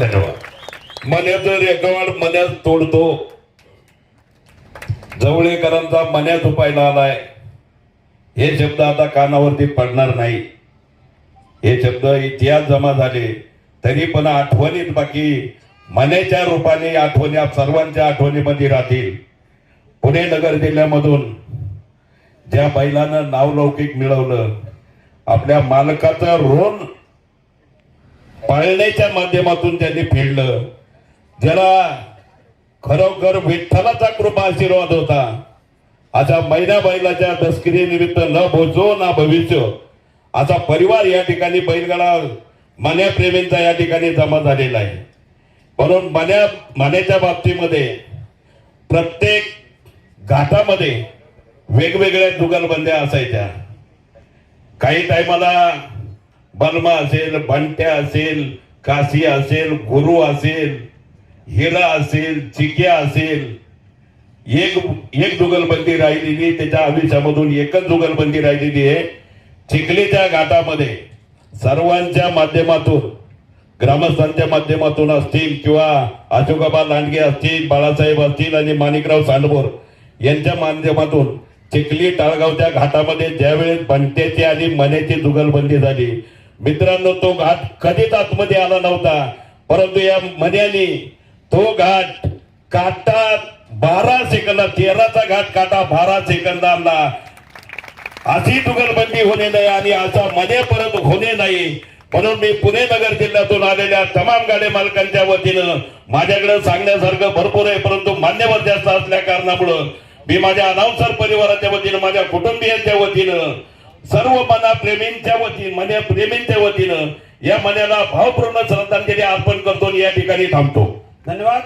धन्यवाद. मन्याचं रेकवाड मन्यात तोडतो जवळेकरांचा मन्यात उपायला आलाय. हे शब्द आता कानावरती पडणार नाही. हे शब्द इतिहास जमा झाले तरी पण आठवणीत बाकी मनेच्या रूपाने आठवणी आप सर्वांच्या आठवणीमध्ये राहतील. पुणे नगर जिल्ह्यामधून ज्या बैलानं नावलौकिक मिळवलं आपल्या मालकाचं ऋण पाळण्याच्या माध्यमातून त्यांनी फेडलं. ज्याला खरोखर विठ्ठलाचा कृपा आशीर्वाद होता. आता महिना बैलाच्या तस्करी न भोजो ना भविष्य असा परिवार या ठिकाणी बैलगाडा मन्या प्रेमींचा या ठिकाणी जमा झालेला आहे. म्हणून मन्या मन्याच्या बाबतीमध्ये प्रत्येक घाटामध्ये वेगवेगळ्या जुगलबंद्या असायच्या. काही टायमाला बर्मा असेल बंट्या असेल काशी असेल गुरु असेल हिरा असेल चिक्या असेल एक एक जुगलबंदी राहिलेली त्याच्या आयुष्यामधून एकच जुगलबंदी राहिलेली आहे. चिखलीच्या घाटामध्ये सर्वांच्या माध्यमातून ग्रामस्थांच्या माध्यमातून असतील किंवा अशोकाबा लांडगे असतील बाळासाहेब असतील आणि माणिकराव सांडभोर यांच्या माध्यमातून चिखली टाळगावच्या घाटामध्ये ज्यावेळेस बंटेची आणि मनेची जुगलबंदी झाली मित्रांनो तो घाट कधीच आतमध्ये आला नव्हता. परंतु या मन्यानी तो घाट काटा बारा सेकंदात तेराचा घाट काटा बारा सेकंदांना अशी जुगलबंदी होणे नाही आणि असा मध्ये परत होणे नाही. म्हणून मी पुणे नगर जिल्ह्यातून आलेल्या तमाम गाडी मालकांच्या वतीनं माझ्याकडे सांगण्यासारखं भरपूर आहे परंतु मान्यवर जास्त असल्या कारणामुळं मी माझ्या अनावसर परिवाराच्या वतीनं माझ्या कुटुंबियांच्या वतीनं सर्व मना प्रेमींच्या वतीनं मने प्रेमींच्या वतीनं या मनाला भावपूर्ण श्रद्धांजली अर्पण करतो आणि या ठिकाणी थांबतो. धन्यवाद.